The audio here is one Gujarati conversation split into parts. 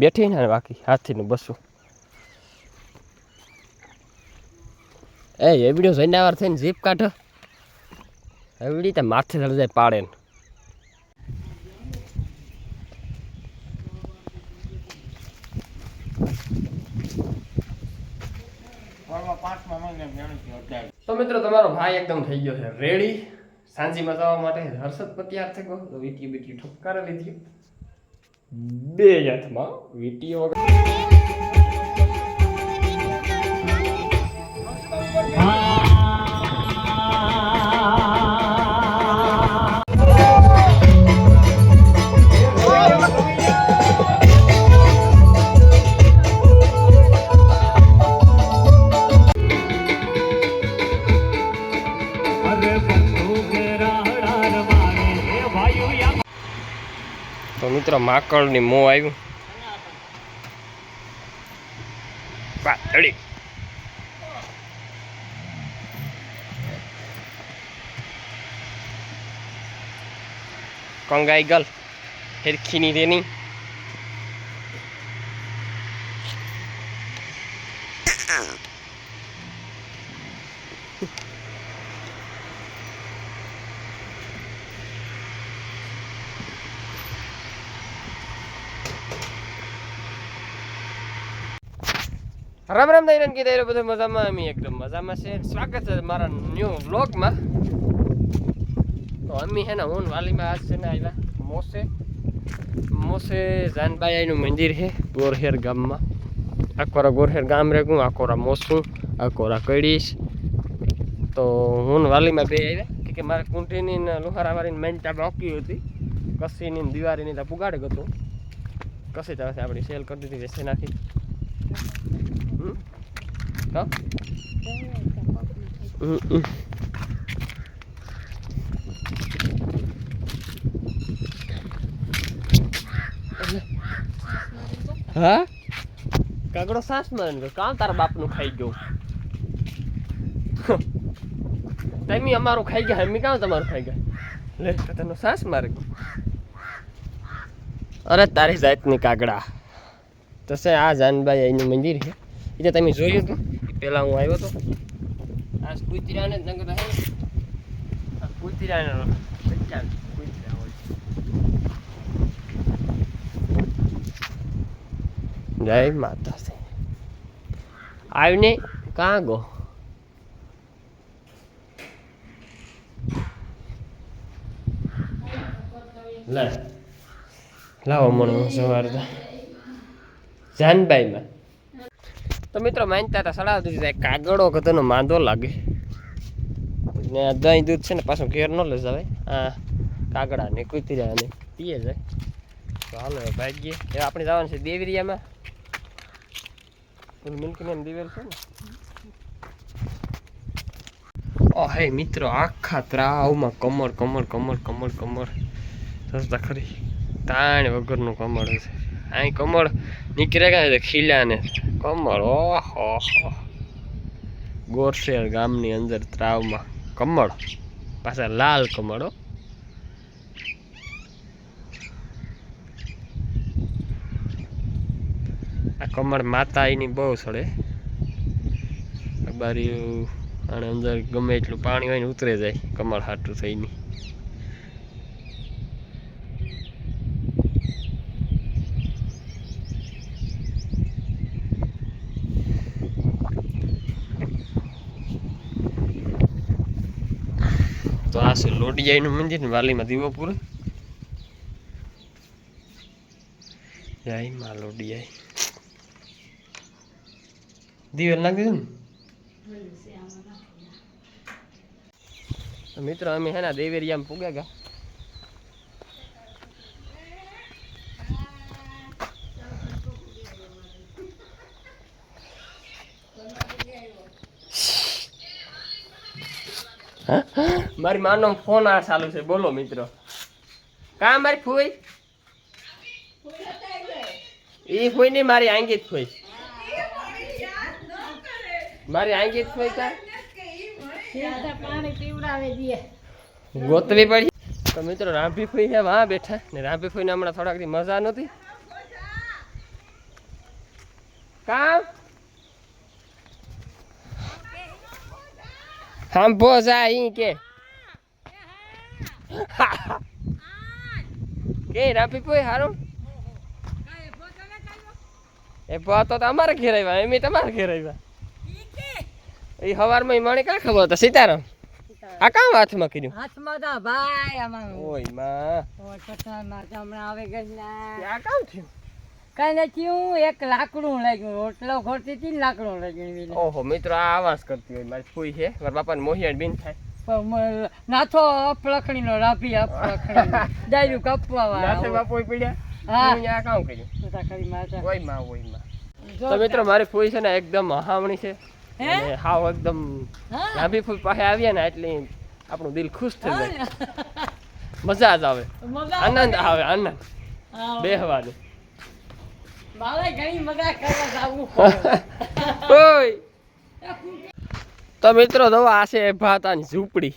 બેઠી ને બાકી હાથીનું બસું. એ એવડ્યો જોઈને વાર થઈને જીપ કાઢો. એવડી તો માથે ચડી જાય પાડે તો મિત્રો, તમારો ભાઈ એકદમ થઈ ગયો છે રેડી સાંજીમાં જવા માટે હર્ષદ પર તૈયાર થઈ વીટી બીટી ઠપકારે લીધી. બે જાતમાં વીટી વગર. મિત્રો માકડની મો આવ્યું. પાતળી કંગાઈ ગલ હેરખીની રેની. રામ રામ દૈરન કી દૈરો બધું મજામાં અમે એકદમ મજામાં છે સ્વાગત છે મારા ન્યૂ વ્લોગમાં તો અમે હે ને હું વાલીમાં આજ છે ને આવ્યા મોસે. મોસે જાનબાઈનું મંદિર છે ગોરહેર ગામમાં. આકોરા ગોરહેર ગામ રે હું આકોરા મોસું આકોરા કડીશ. તો હું વાલીમાં બે આવ્યા કે કે મારે કુંઠીની ને લુહારાવાળીની મેન્ટા બાકી હતી. કસીની દિવાળીની તો પુગાડે ગતું કસી તો આપણી સેલ કરી દીધી વેચી નાખી? હમ. હા કાગડો સાસ ને કામ તારા બાપનું ખાઈ ગયું તમે અમારું ખાઈ ગયા અમે કામ તમારું ખાઈ ગયા લે તને સાસ મારી ગયો અરે તારી જાતની કાગડા તો છે આ જાનબાઈ એનું મંદિર છે એ તમે જોયું હતું પહેલાં હું આવ્યો હતો આ કુતરાને જ નગર આવ્યો આ કુતરાને બચ્ચા કુતરા હોય. જય માતાજી. આવીને કાં ગો? લે. લાવો મને સવાર તો. જાનબાઈમાં. તો મિત્રો માનતા હતા સલાહ દીધી જાય. કાગડો કતનો માંદો લાગે. ને દહીં દૂધ છે ને પાછું ઘેર ન લઈ જવાય. આ કાગડા ને કૂતરા ને પીએ જાય તો હાલો ભાગીએ. હવે આપણે જવાનું છે દેવરિયામાં. મિલ્કીને દેવેર છે ને. ઓ, હે મિત્રો, આખા ત્રાવમાં કમર કમર કમર કમર કમર રસ્તા ખરી. તાણ વગરનું કમળ છે અહીં કમળ નીકળે ગયા છે ખીલા ને કમળ, ઓહો. ગોરસેર ગામની અંદર ત્રાવમાં કમળ. પાછા લાલ કમળ આ કમળ માતા એની બહુ સડે બારી અને અંદર ગમે એટલું પાણી હોય ને ઉતરે જાય, કમળ હાટું થઈને. તો આ છે લોડિયાઈનું મંદિર ને વાલીમાં દીવો પૂરો. જય માં લોડિયાઈ દિવેલ નાખી દીધું ને? મિત્રો અમે હે ને દેવેરિયામાં પૂગ્યા ગયા મારી માનો ફોન આ ચાલુ છે. બોલો મિત્રો. કા મારી ફૂઈ? એ ફૂઈ નહીં, મારી આંગી જ ફૂઈ. મારી આંગી જ ફૂઈ કા? ગોતવી પડી. તો મિત્રો, રાંભી ફૂઈ હે વાં બેઠા. ને રાંભી ફૂઈને હમણાં થોડાક મજા નહોતી. કામ સાંભો જા ઈ કે. કે રાપી પોઈ હારું? એ પો તો અમારે ઘેર આવ્યા એમ તમારે ઘેર આવ્યા. એ હવારમાં મને કાં ખબર હતા? સીતારામ? આ કામ હાથમાં કર્યું? હાથમાં તો ભાઈ આમાં. ઓયમાં. ઓય કસામાં હમણાં આવે ગયેલા આ કામ થયું? કઈ નથી હું એક લાકડું લાગ્યું રોટલો ખોરતી હતી ને લાકડું લાગ્યું ઓહો મિત્રો આ આવાજ કરતી હોય મારી ફૂઈ છે. મારા બાપાને મોહિયાડ બિન થાય. નાથો અપલખણી નો રાભી અપલખણી ડાયરું કપવા નાથે બાપોય પડ્યા? હા. આ કામ કર્યું? તું તારી માતા ઓયમાં ઓયમાં. તો મિત્રો મારી ફૂઈ છે ને એકદમ હાવણી છે. હે? હાવ એકદમ રાભી ફૂઈ પાસે આવ્યા ને એટલે આપણું દિલ ખુશ થઈ જાય. મજા જ આવે. આનંદ આવે આનંદ. બેહવાનું. મારે ઘણી મજા કરવા જાવું. ઓય. તો મિત્રો જો આ છે ભાતાની ઝૂંપડી.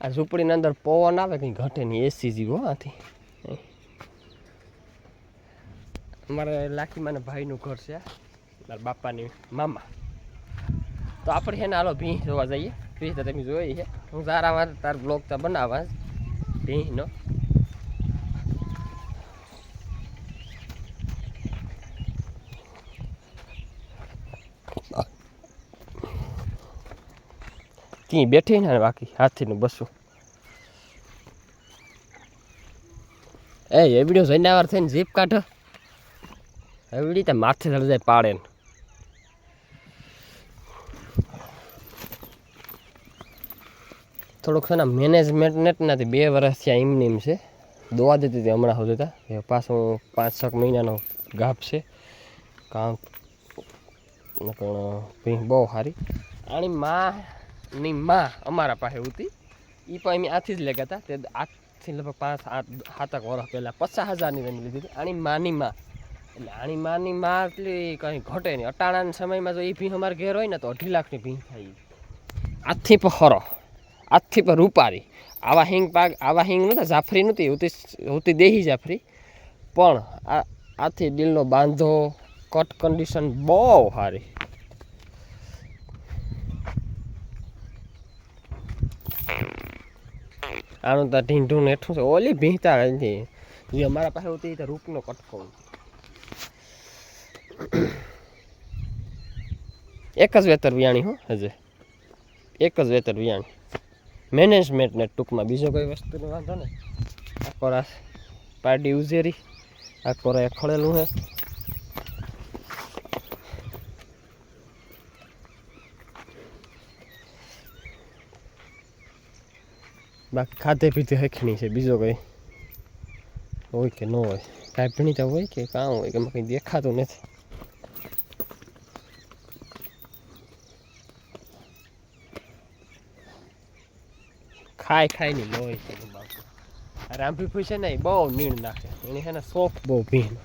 આ ઝૂંપડીની અંદર પવન આવે, કંઈ ઘટે નહીં એસી જીવો આથી. અમારે લાખીમાને ભાઈનું ઘર છે, મારા બાપાની મામા. તો આપણે છે ને, હાલો ભીં જોવા જઈએ. ભીં તો તમે જોઈ છે. હું તારામાં તાર બ્લોગ તો બનાવવા ભીંહનો ત્યાં બેઠી ને બાકી હાથીનું બસું. એ એવડ્યો જોઈને આવાર થઈને જીપ કાઢો. એવડી તો માથે ચડી જાય પાડે ને. થોડુંક છે ને મેનેજમેન્ટ નેટ નથી, બે વર્ષથી આ એમને એમ છે. દોવા દેતી હતી હમણાં સુધી હતા પાછું પાંચ છ મહિનાનો ગાપ છે. કામ બહુ સારી. આની માની માં અમારા પાસે હતી. એ પણ અમે આથી જ લેગા હતા તે આઠથી લગભગ પાંચ, આઠ, સાતક વર્ષ પહેલાં પચાસ હજારની રમી લીધી હતી. આની માની માં. એટલે આની માની માં એટલી કંઈ ઘટે નહીં. અટાણાના સમયમાં જો એ ભીં અમારે ઘેર હોય ને તો અઢી લાખની ભીં થાય આથી પણ હરો. આથી પણ રૂપારી. આવા હિંગ પાક, આવા હિંગ નહોતા, જાફરી નહોતી, હોતી હોતી દેહી જાફરી. પણ આ, આથી દિલનો બાંધો કટ કન્ડિશન બહુ સારી આનું તો ઢીંઢું ને એઠું છે. ઓલી ભીંતા નથી જે અમારા પાસે હોતી રૂપનો કટકો. એક જ વેતર વિયાણી હો, હજે. એક જ વેતર વિયાણી. મેનેજમેન્ટ ને ટૂંકમાં બીજો કોઈ વસ્તુનો વાંધો ને આ કોરા પાડી ઉઝેરી આ કોરા ખળેલું હે. બાકી ખાધે પીધે હેખણી છે. બીજો કંઈ હોય કે ન હોય? કાંઈ ભણીતા હોય કે કાં હોય કે એમાં કંઈ દેખાતું નથી. ખાય ખાય નહીં લોહી છે બાપુ. ફૂઈ છે ને એ બહુ નીણ નાખે. એની છે ને શોખ બહુ ભીન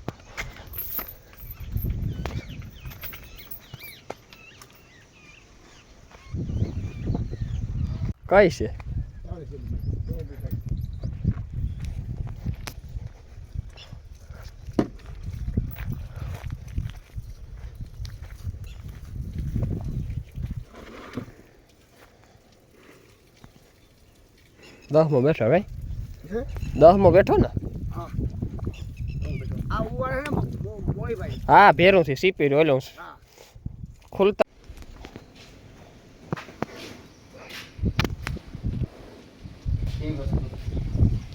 કઈ છે? દસમો બેઠો ભાઈ? દસમો બેઠો ને? હા. ભેરું થી સીપી ઓલું ખુલતા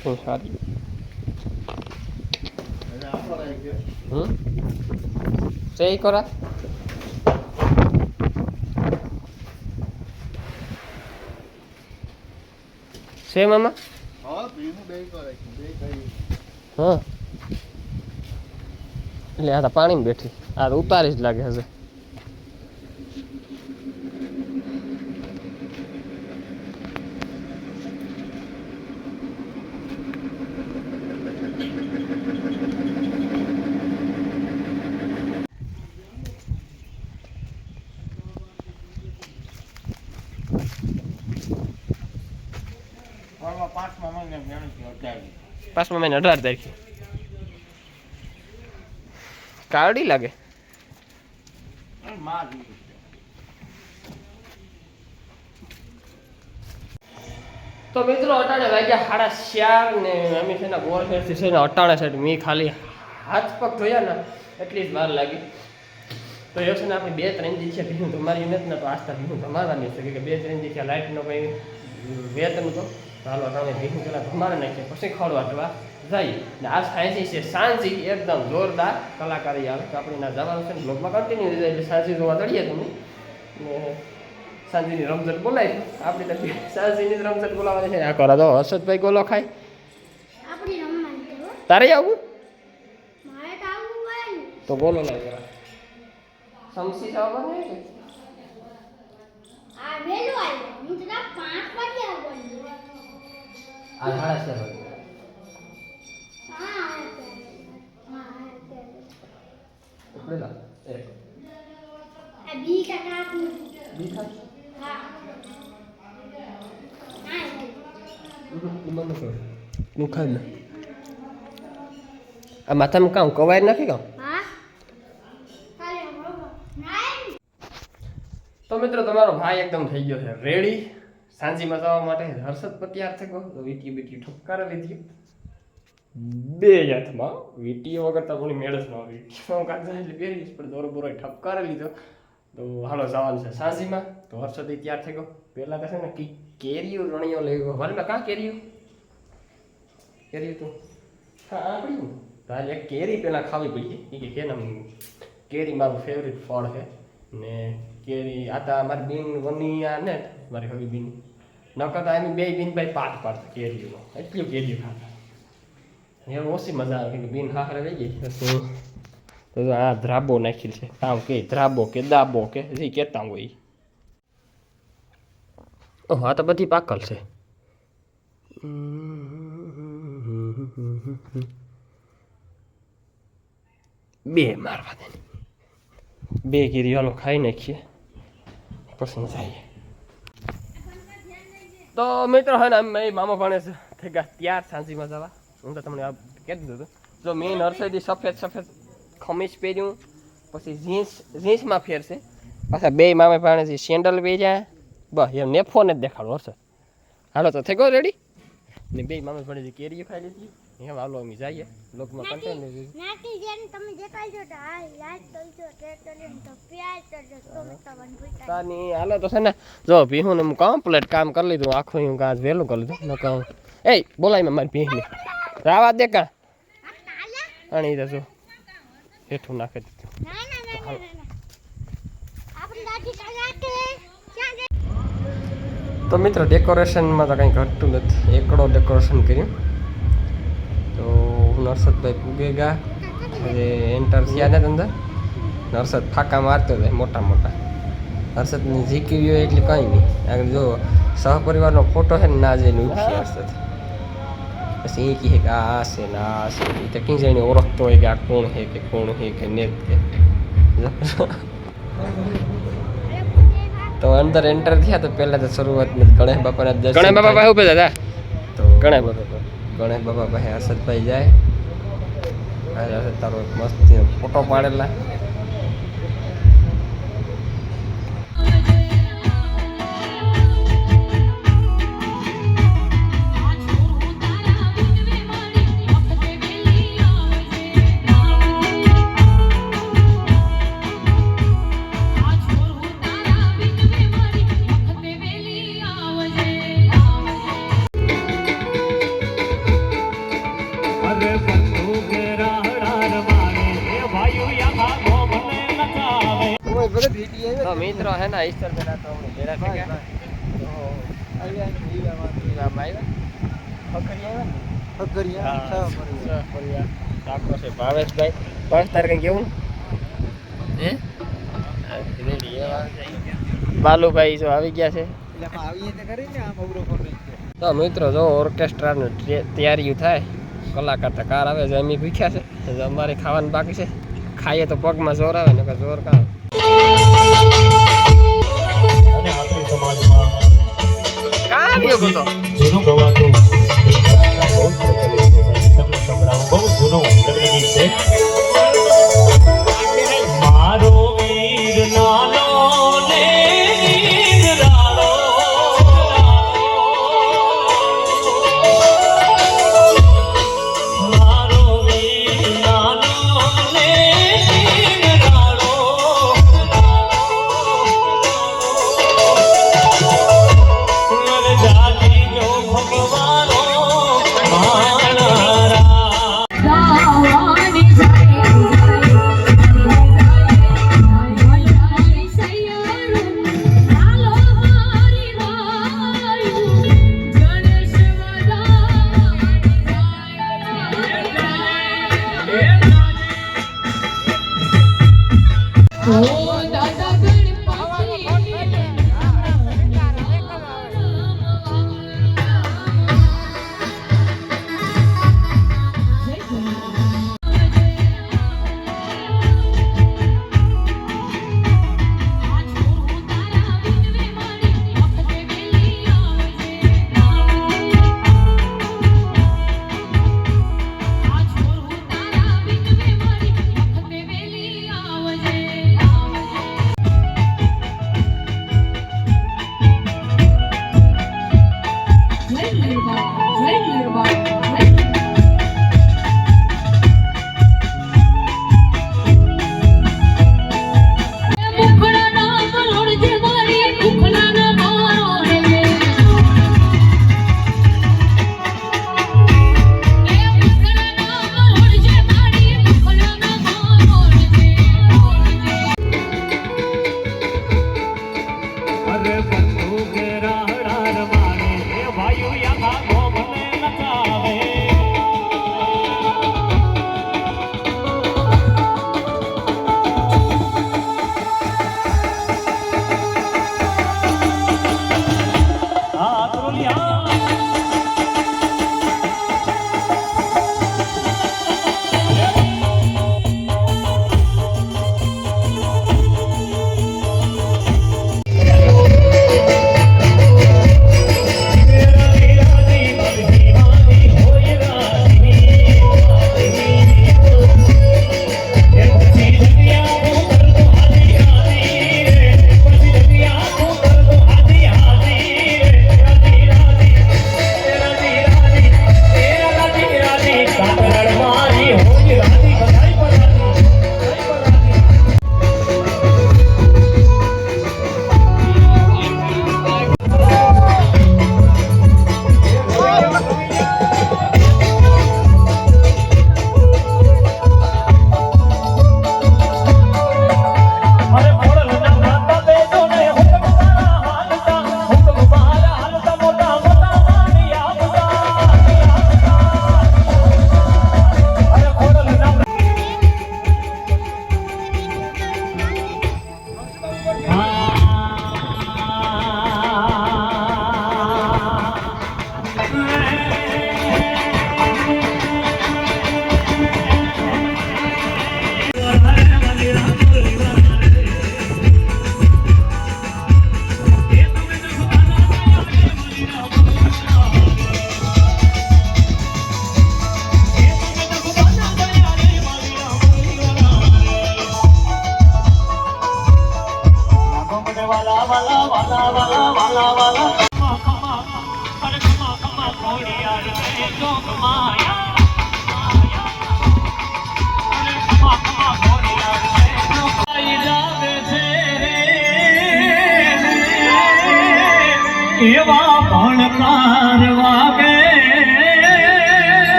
શું સારી. હમ? તે કરા. છે મામા? હા એટલે આ તો પાણીમાં બેઠી. આ તો ઉતારી જ લાગે હશે પાંચમા મહિને અઢાર તારીખે. કારડી લાગે? તો મિત્રો, અટાણે વાગ્યા સાડા ચાર ને અમે છે ને ગોળ છે ને અટાણે સાઈડ મેં ખાલી હાથ પગ ધોયા ને એટલી જ વાર લાગી. તો એ છે ને આપણે બે ત્રણ છે ભીનું તમારી નથી ને તો આસ્થા ભીનું તમારાની છે, કે બે ત્રણ લાઈટ લાઇટનો કંઈ વેતન તો હાલો તમે ભીનું પેલા તમારે નાખીએ પછી ખડવા જવા. જઈએ. ને આ સાંજી છે સાંજી એકદમ જોરદાર કલાકારી આવે. તો આપણે ના જવાનું છે ને બ્લોગમાં કન્ટિન્યુ થઈ જાય એટલે સાંજી જોવા દડીએ તમે. ને સાંજની રમઝટ બોલાવી આપણે તો સાંજની રમઝટ બોલાવવાની છે. આ કરો તો હર્ષદભાઈ ગોલો ખાય. તારે આવું? તો બોલો ના જરા. સમસી ખાવા બને આ વેલો આવ્યો હું તો 5 વાગે આવવાનું. આ સાડા ચાર વાગે હા, આવે ત્યારે. હા, આવે ત્યારે. એટલે લા એક આ બી કાકા આપનું. બી ખાય હા. હા, એટલે. મને કહો તું ખાય ને આ માથામાં કામ કવાય નાખી કામ હા? ચાલે, બરોબર. નાય. તો મિત્રો તમારો ભાઈ એકદમ થઈ ગયો છે રેડી સાંજીમાં જવા માટે હર્ષદ તૈયાર થઈ ગયો, તો વીટી બીટી ઠપકારે લીધી. બે હાથમાં વીટી વગર તો કોઈ મેળ જ ન આવી વીટીમાં કાઢતા એટલે પહેરી પણ દોરો બોરો ઠપકારે લીધો. તો હાલો, જવાનું છે સાંજીમાં. તો હર્ષદ તૈયાર થઈ ગયો. પહેલાં છે ને કી કેરીઓ રણીઓ લઈ ગયો. મારે કાં કેરીઓ? કેરીઓ તું હા આપણી તારે એક કેરી પહેલાં ખાવી પડી. કે કેમ કેરી મારું ફેવરિટ ફળ છે. ને કેરી, આ તો મારી બેન આ ને મારી હવે બેન ન તો એની બે બેન ભાઈ પાઠ પાડતા કેરીઓ એટલી કેરીઓ ખાતા. એ ઓછી મજા આવે કે બિન હારે રહી ગઈ. તો આ ધ્રાબો નાખી છે. કામ કે ધ્રાબો કે દાબો કે જે કહેતા હોય. ઓહ, આ તો બધી પાકલ છે. બે મારવા દે. બે ગીરી ખાઈ નાખીએ. પછી જઈએ. તો મિત્રો હે ને અમે મામા ભાણે થઈ ગયા ત્યાર સાંજીમાં જવા. હું તો તમને આ કહી દીધું હતું. જો મેં નર્સરીથી સફેદ સફેદ ખમીસ પહેર્યું, પછી જીન્સ, જીન્સમાં ફેરશે. પાછા બે મામા ભાણે સેન્ડલ પહેર્યા, બસ, એમ ને ફોન જ દેખાડો હશે હાલો, તો થઈ ગયો રેડી ને બે મામા ભાણે કેરીઓ ખાઈ લીધી. એમ હાલો અમે જઈએ લોકમાં કન્ટેન્ટ નાટી જેને તમે દેખાડજો તો હા યાદ કરજો ટ્રેક્ટર તો પ્યાજ કરજો તો મેં તમને ભૂલતા તાની હાલો તો છે ને જો ભીહું ને હું કમ્પ્લીટ કામ કરી લીધું આખું હું કાજ વહેલું કરી લીધું ન કહું એ બોલાય મેં મારી ભીહને રાવા દે કા આણી તો જો હેઠું નાખી દીધું ના ના ના ના ના, ના આપણી દાદી કાકા કે ક્યાં ગઈ તો મિત્રો ડેકોરેશનમાં તો કંઈ ઘટતું નથી એકડો ડેકોરેશન કર્યું તો નરસદભાઈ પૂગેગા જે એન્ટર થયા ને અંદર નરસદ ફાકા મારતો જાય મોટા મોટા હર્ષદની જીકી હોય એટલે કંઈ નહીં આગળ જો સહપરિવારનો ફોટો છે ને ના જઈને ઉઠી હર્ષદ પછી એ કહે કે આ છે ને આ છે એ તો ક્યાં જઈને ઓળખતો હોય કે આ કોણ છે કે કોણ છે કે ને કે તો અંદર એન્ટર થયા તો પહેલા તો શરૂઆતમાં ગણેશ બાપાના દર્શન ગણેશ બાપા પાસે ઊભા હતા તો ગણેશ બાપા ગણેશ બાપા પાસે હર્ષદભાઈ જાય આ હર્ષદ તારો એક મસ્ત ફોટો પાડેલા છે ભાવેશભાઈ. તારે કંઈ કેવું હે? બાલુભાઈ જો આવી ગયા છે. તો મિત્રો જો ઓર્કેસ્ટ્રાનું તૈયારીઓ થાય. કલાકાર તો કાર આવે છે અમે ભૂખ્યા છે. અમારે ખાવાનું બાકી છે. ખાઈએ તો પગમાં જોર આવે ને જોર કાં અને સમાજમાં કાં આવ્યો ગયો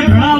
એ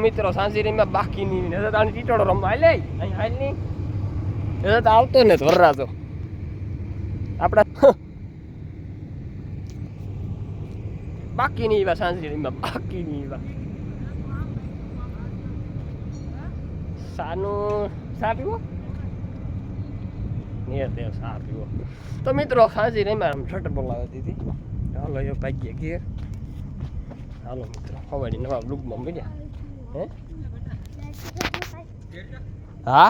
મિત્રો સાંજરીમાં બાકીની નજર તાણી ટીટોળો રમવા હાલે અહીં હાલની નજર તો આવતો ને વરરાતો આપણા બાકીની એવા સાંજરીમાં બાકીની એવા સાનું સા પીવો ને તે સા પીવો તો મિત્રો સાંજે રમ્યા આમ છટ બોલાવી દીધી હાલો એ ભાગ્ય ઘેર હાલો મિત્રો હવાડી નવા બ્લુકમાં મળ્યા હે? હા?